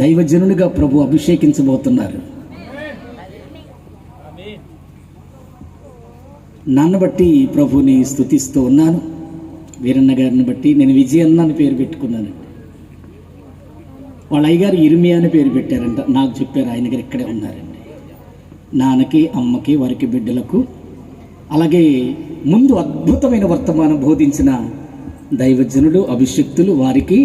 దైవజనునిగా ప్రభు అభిషేకించబోతున్నారు. నన్ను బట్టి ప్రభుని స్థుతిస్తూ ఉన్నాను. వీరన్న గారిని బట్టి నేను విజయన్న అని పేరు పెట్టుకున్నానండి వాళ్ళ అయ్యగారు ఇరిమియా అని పేరు పెట్టారంట. నాకు చెప్పారు ఆయన గారు ఇక్కడే ఉన్నారండి. నాన్నకి అమ్మకి వారికి బిడ్డలకు అలాగే ముందు అద్భుతమైన వర్తమానం బోధించిన దైవజనులు అభిషక్తులు వారికి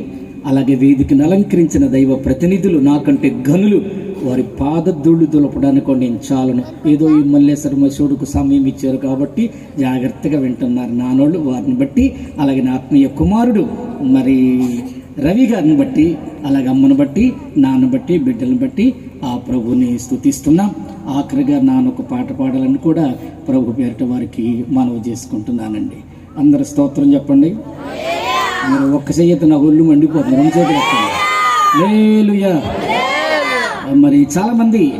అలాగే వేదికను అలంకరించిన దైవ ప్రతినిధులు నాకంటే గనులు వారి పాదధూళ్ళు దులపడానికి నేను చాలను. ఏదో ఈ మల్లేశ్వర మశివుడుకు సమయం ఇచ్చారు కాబట్టి జాగ్రత్తగా వింటున్నారు నానోళ్ళు. వారిని బట్టి అలాగే నా ఆత్మీయ కుమారుడు మరి రవి గారిని బట్టి అలాగే అమ్మను బట్టి నాన్న బట్టి బిడ్డలను బట్టి ఆ ప్రభుని స్థుతిస్తున్నాం ఆఖరిగా నాన్న ఒక పాట పాడాలని కూడా ప్రభు పేరిట వారికి మనవి చేసుకుంటున్నానండి. అందరు స్తోత్రం చెప్పండి. మీరు ఒక్క చెయ్యత నా ఒళ్ళు మండిపోతుంది రెండు చేతులు. హల్లెలూయా. మరి చాలామంది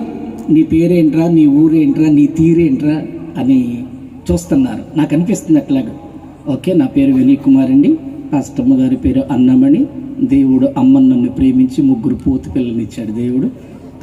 నీ పేరేంట్రా నీ ఊరేంట్రా నీ తీరేంట్రా అని చూస్తున్నారు. నాకు అనిపిస్తుంది అట్లాగా. ఓకే నా పేరు వినయ్ కుమార్ అండి. అష్టమ్మ గారి పేరు అన్నమణి. దేవుడు అమ్మను నన్ను ప్రేమించి ముగ్గురు పూతి పిల్లనిచ్చాడు దేవుడు.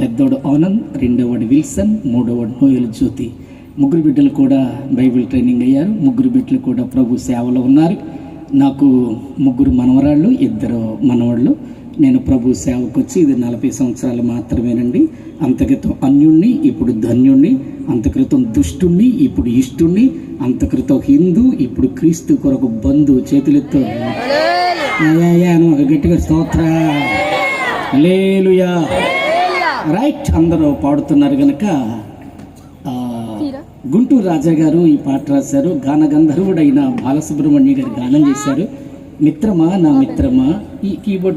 పెద్దోడు ఆనంద్ రెండోవాడు విల్సన్ మూడోవాడు నోయల్ జ్యోతి. ముగ్గురు బిడ్డలు కూడా బైబిల్ ట్రైనింగ్ అయ్యారు. ముగ్గురు బిడ్డలు కూడా ప్రభు సేవలో ఉన్నారు. నాకు ముగ్గురు మనవరాళ్ళు ఇద్దరు మనవాళ్ళు. నేను ప్రభు సేవకు వచ్చి ఇది నలభై సంవత్సరాలు మాత్రమేనండి. అంతక్రితం అన్యుణ్ణి ఇప్పుడు ధన్యుణ్ణి అంతక్రితం దుష్టుణ్ణి ఇప్పుడు ఇష్టుణ్ణి అంతక్రితం హిందూ ఇప్పుడు క్రీస్తు కొరకు బంధు చేతులెత్తో. అను ఒక గట్టిగా స్తోత్ర. లేలుయా రైట్ అందరూ పాడుతున్నారు కనుక గుంటూరు రాజా గారు ఈ పాట రాశారు. గాన గంధర్వుడైన బాలసుబ్రహ్మణ్య గారు గానం చేశారు. మిత్రమా నా మిత్రమా? ఈ కీబోర్డ్